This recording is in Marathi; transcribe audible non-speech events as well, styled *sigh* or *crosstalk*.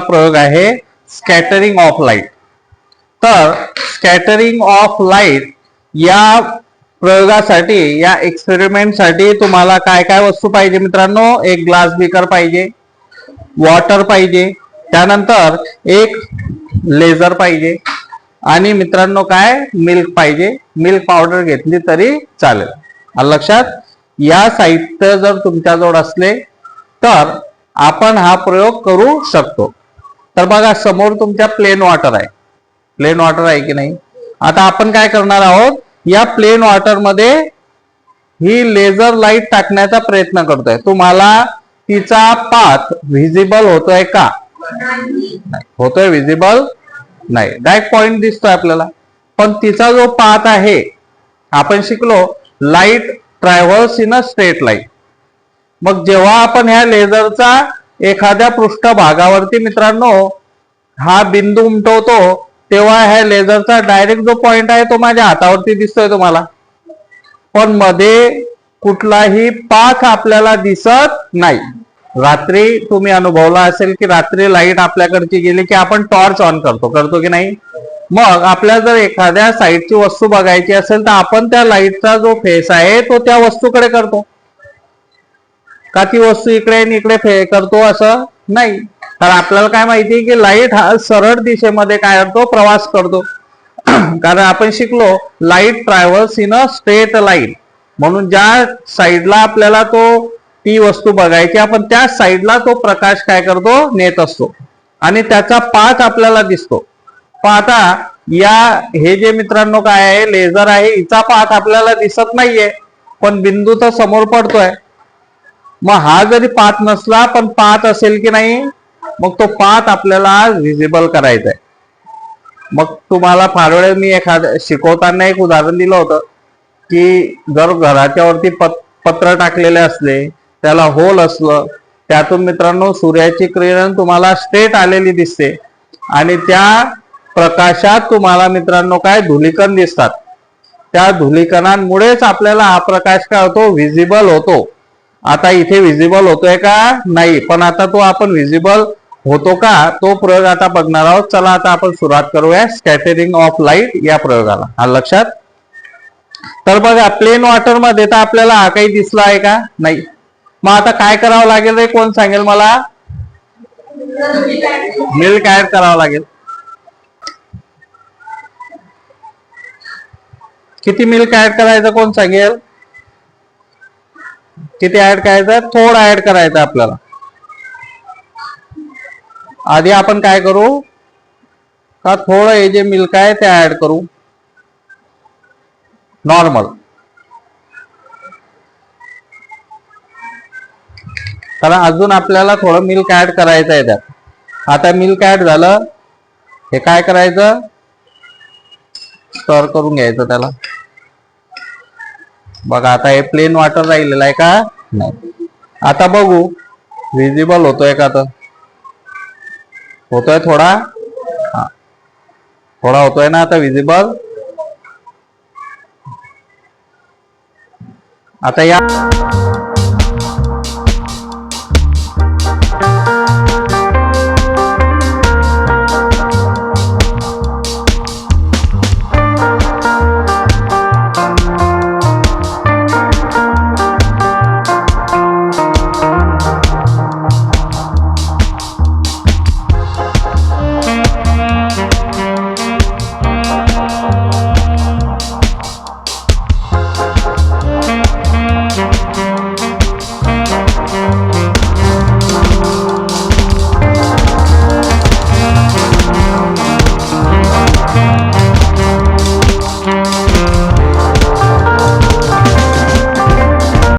प्रयोग आहे स्कॅटरिंग ऑफ लाइट तर स्कॅटरिंग ऑफ लाइट या प्रयोगासाठी या एक्सपेरिमेंटसाठी तुम्हाला काय काय वस्तू पाहिजे मित्रांनो? एक ग्लास बीकर पाहिजे वॉटर पाहिजे त्यानंतर एक लेझर पाहिजे आणि मित्रांनो काय? मिल्क पाहिजे. मिल्क पावडर घेतली तरी चालेल. लक्षात या साहित्य जर तुमच्याजवळ असले तर आपण हा प्रयोग करू शकतो. तर बघा समोर तुमच्या प्लेन वॉटर आहे. प्लेन वॉटर आहे की नाही? आता आपण काय करणार आहोत? या प्लेन वॉटरमध्ये ही लेझर लाइट टाकण्याचा प्रयत्न करतोय. तुम्हाला तिचा पाथ व्हिजिबल होतोय का? होतोय व्हिजिबल नाही. डायरेक्ट पॉइंट दिसतोय आपल्याला. पण तिचा जो पाथ आहे आपण शिकलो light travels in a straight light मग जेव्हा आपण ह्या लेझरचा एखाद्या पृष्ठभागावरती मित्रांनो हा बिंदू उमटवतो तेव्हा ह्या लेझरचा डायरेक्ट जो पॉइंट आहे तो माझ्या हातावरती दिसतोय तुम्हाला. पण मध्ये कुठलाही पाथ आपल्याला दिसत नाही. रात्री तुम्ही अनुभवला असेल की रात्री लाइट आपल्याकडची गेली की आपण टॉर्च ऑन करतो. करतो की नाही? मग आपल्याला जर एखाद्या साईडची वस्तू बघायची असेल तर आपण त्या लाईटचा जो फेस आहे तो त्या वस्तूकडे करतो. का ती वस्तू इकडे आणि इकडे फे करतो असं नाही. कारण आपल्याला काय माहिती की लाइट हा सरळ दिशेमध्ये काय करतो? प्रवास करतो. *clears throat* कारण आपण शिकलो light travels in a straight line म्हणून ज्या साईडला आपल्याला तो ती वस्तू बघायची आपण त्या साईडला तो प्रकाश काय करतो? नेत असतो. आणि त्याचा पाथ आपल्याला दिसतो. पण आता या हे जे मित्रांनो काय आहे लेझर आहे हिचा पाथ आपल्याला दिसत नाहीये. पण बिंदू तर समोर पडतोय. मग हा जरी पात नसला पण पाथ असेल की नाही मग तो पाथ आपल्याला व्हिजिबल करायचा आहे मग तुम्हाला फार वेळ मी एखाद्या शिकवताना एक उदाहरण दिलं होतं की जर घराच्या वरती पत पत्र टाकलेले असले त्याला होल असलं त्यातून मित्रांनो सूर्याची किरण तुम्हाला स्ट्रेट आलेली दिसते. आणि त्या प्रकाशात तुम्हाला मित्रांनो काय धुलिकण दिसतात. त्या धुलिकणांमुळेच आपल्याला हा प्रकाश काय होतो व्हिजिबल होतो. आता इथे विजिबल होतोय का? नाही पण आता तो आपण विजिबल होतो का? तो प्रयोग आता बघणार आहोत. चला आता आपण सुरुवात करूया. स्कॅटरिंग ऑफ लाइट या प्रयोगाला. हा लक्षात? तर बघा प्लेन वॉटरमध्ये तर आपल्याला हा काही दिसला आहे का? नाही. मग आता काय करावं लागेल रे? कोण सांगेल मला? मिल्क ऍड करावं लागेल. किती मिल्क ऍड करायचं कोण सांगेल? किती ऍड करायचं? थोडं ऍड करायचं आपल्याला. आधी आपण काय करू? का थोडं हे जे मिल्क आहे ते ऍड करू. नॉर्मल कारण अजून आपल्याला थोडं मिल्क ऍड करायचं आहे त्यात. आता मिल्क ऍड झालं. हे काय करायचं? स्टर करून घ्यायचं त्याला. बघा आता हे प्लेन वॉटर राहिलेलं आहे का? नाही आता बघू. व्हिजिबल होतोय का तर होतोय थोडा? हा. थोडा होतोय ना आता व्हिजिबल आता या